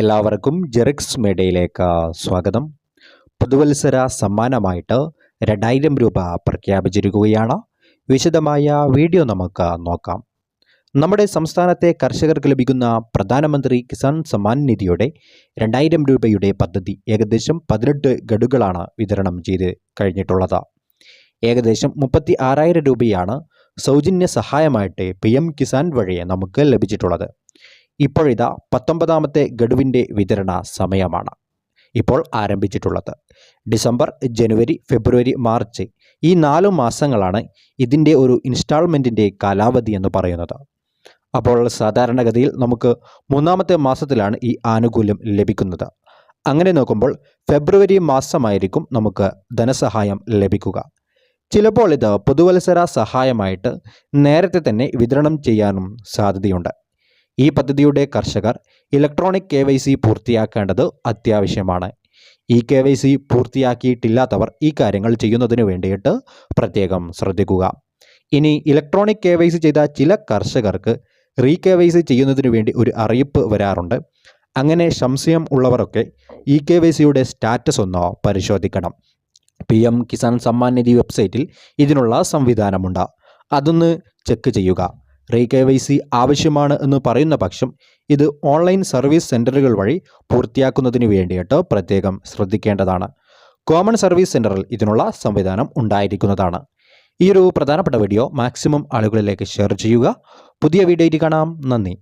എല്ലാവർക്കും ജെറിക്സ് മേഡയിലേക്ക് സ്വാഗതം. പുതുവത്സര സമ്മാനമായിട്ട് രണ്ടായിരം രൂപ പ്രഖ്യാപിച്ചിരിക്കുകയാണ്. വിശദമായ വീഡിയോ നമുക്ക് നോക്കാം. നമ്മുടെ സംസ്ഥാനത്തെ കർഷകർക്ക് ലഭിക്കുന്ന പ്രധാനമന്ത്രി കിസാൻ സമ്മാൻ നിധിയുടെ രണ്ടായിരം രൂപയുടെ പദ്ധതി ഏകദേശം പതിനെട്ട് ഗഡുകളാണ് വിതരണം ചെയ്ത് കഴിഞ്ഞിട്ടുള്ളത്. ഏകദേശം മുപ്പത്തി ആറായിരം രൂപയാണ് സൗജന്യ സഹായമായിട്ട് പി എം കിസാൻ വഴി നമുക്ക് ലഭിച്ചിട്ടുള്ളത്. ഇപ്പോഴിതാ പത്തൊമ്പതാമത്തെ ഗഡുവിന്റെ വിതരണ സമയമാണ്. ഇപ്പോൾ ആരംഭിച്ചിട്ടുള്ളത്. ഡിസംബർ ജനുവരി ഫെബ്രുവരി മാർച്ച് ഈ നാലു മാസങ്ങളാണ് ഇതിന്റെ ഒരു ഇൻസ്റ്റാൾമെന്റിന്റെ കാലാവധി എന്ന് പറയുന്നത്. അപ്പോൾ സാധാരണഗതിയിൽ നമുക്ക് മൂന്നാമത്തെ മാസത്തിലാണ് ഈ ആനുകൂല്യം ലഭിക്കുന്നത്. അങ്ങനെ നോക്കുമ്പോൾ ഫെബ്രുവരി മാസമായിരിക്കും നമുക്ക് ധനസഹായം ലഭിക്കുക. ചിലപ്പോൾ ഇത് പുതുവത്സര സഹായമായിട്ട് നേരത്തെ തന്നെ വിതരണം ചെയ്യാനും സാധ്യതയുണ്ട്. ഈ പദ്ധതിയുടെ കർഷകർ ഇലക്ട്രോണിക് കെ പൂർത്തിയാക്കേണ്ടത് അത്യാവശ്യമാണ്. ഈ കെ വൈ സി പൂർത്തിയാക്കിയിട്ടില്ലാത്തവർ ഈ കാര്യങ്ങൾ ചെയ്യുന്നതിന് വേണ്ടിയിട്ട് പ്രത്യേകം ശ്രദ്ധിക്കുക. ഇനി ഇലക്ട്രോണിക് കെ വൈ സി ചെയ്ത ചില കർഷകർക്ക് റീ കെ വൈ സി ചെയ്യുന്നതിന് വേണ്ടി ഒരു അറിയിപ്പ് വരാറുണ്ട്. അങ്ങനെ സംശയം ഉള്ളവരൊക്കെ ഇ കെ വൈ സിയുടെ സ്റ്റാറ്റസ് ഒന്ന് പരിശോധിക്കണം. പി എം കിസാൻ സമ്മാൻ നിധി വെബ്സൈറ്റിൽ ഇതിനുള്ള സംവിധാനമുണ്ട്. അതൊന്ന് ചെക്ക് ചെയ്യുക. റീ കെ വൈ സി ആവശ്യമാണ് എന്ന് പറയുന്ന പക്ഷം ഇത് ഓൺലൈൻ സർവീസ് സെന്ററുകൾ വഴി പൂർത്തിയാക്കുന്നതിന് വേണ്ടിയിട്ട് പ്രത്യേകം ശ്രദ്ധിക്കേണ്ടതാണ്. കോമൺ സർവീസ് സെന്ററിൽ ഇതിനുള്ള സംവിധാനം ഉണ്ടായിരിക്കുന്നതാണ്. ഈ ഒരു പ്രധാനപ്പെട്ട വീഡിയോ മാക്സിമം ആളുകളിലേക്ക് ഷെയർ ചെയ്യുക. പുതിയ വീഡിയോയിൽ കാണാം. നന്ദി.